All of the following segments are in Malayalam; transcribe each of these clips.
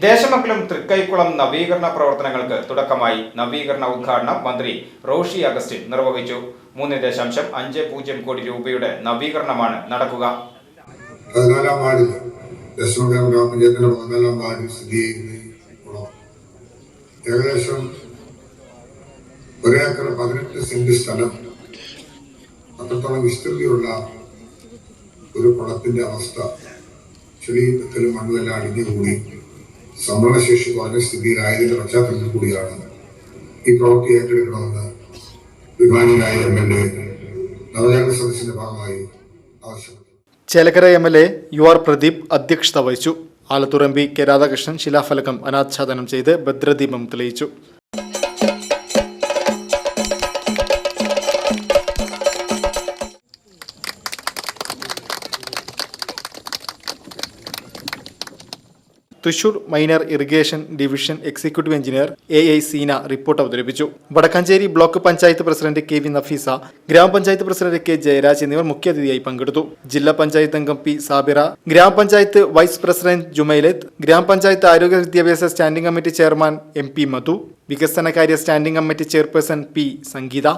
Desamangalam Thrikkaikulam നവീകരണ പ്രവർത്തനങ്ങൾക്ക് തുടക്കമായി നവീകരണ ഉദ്ഘാടനം മന്ത്രി റോഷി അഗസ്റ്റിൻ നിർവഹിച്ചു. മൂന്ന് ദശാംശം അഞ്ച് പൂജ്യം കോടി രൂപയുടെ നവീകരണമാണ് നടക്കുക. ഒരു കുളത്തിന്റെ അവസ്ഥ ചെളിയും വെക്കലും മണ്ണുമെല്ലാം അടിഞ്ഞുകൂടി. സംഭരണശേഷി കുറഞ്ഞ സ്ഥിതിയിലായതിന്റെ പശ്ചാത്തലത്തിൽ കൂടിയാണ് ഈ പ്രവൃത്തി ഏറ്റെടുക്കണമെന്ന് വിമാനിയായ എം എൽ എ നവകേരള സദസ്സിന്റെ ഭാഗമായി ആവശ്യപ്പെട്ടു. Chelakkara M L A U R Pradeep അധ്യക്ഷത വഹിച്ചു. Alathur M P K Radhakrishnan ശിലാഫലകം അനാച്ഛാദനം ചെയ്ത് ഭദ്രദീപം തെളിയിച്ചു. Thrissur minor irrigation division executive engineer A I Seena report അവതരിപ്പിച്ചു. Vadakkanchery block panchayat president K V Nafeesa grama panchayat president K Jayaraj എന്നിവർ മുഖ്യാതിഥിയായി പങ്കെടുത്തു. ജില്ലാ പഞ്ചായത്ത് അംഗം പി സാബിറ ഗ്രാമപഞ്ചായത്ത് വൈസ് പ്രസിഡന്റ് ജുമൈലത്ത് ഗ്രാമപഞ്ചായത്ത് ആരോഗ്യ വിദ്യാഭ്യാസ standing committee chairman M P Madhu വികസനകാര്യ standing committee chairperson P Sangeetha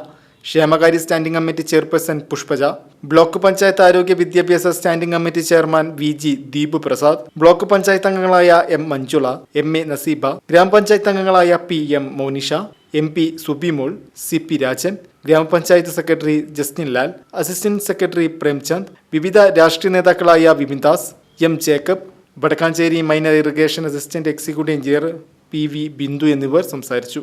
ക്ഷേമകാര്യ standing committee chairperson Pushpaja block panchayat ആരോഗ്യ വിദ്യാഭ്യാസ standing committee chairman V G Deep Prasad block panchayat അംഗങ്ങളായ M Manjula M A Naseeba grama panchayat അംഗങ്ങളായ P M Monisha M P Subimol C P Rajan grama panchayat secretary Justin Lal assistant secretary Premchand വിവിധ രാഷ്ട്രീയ നേതാക്കളായ Vipin Das M Jacob Vadakkanchery minor irrigation assistant executive engineer P V Bindu എന്നിവർ സംസാരിച്ചു.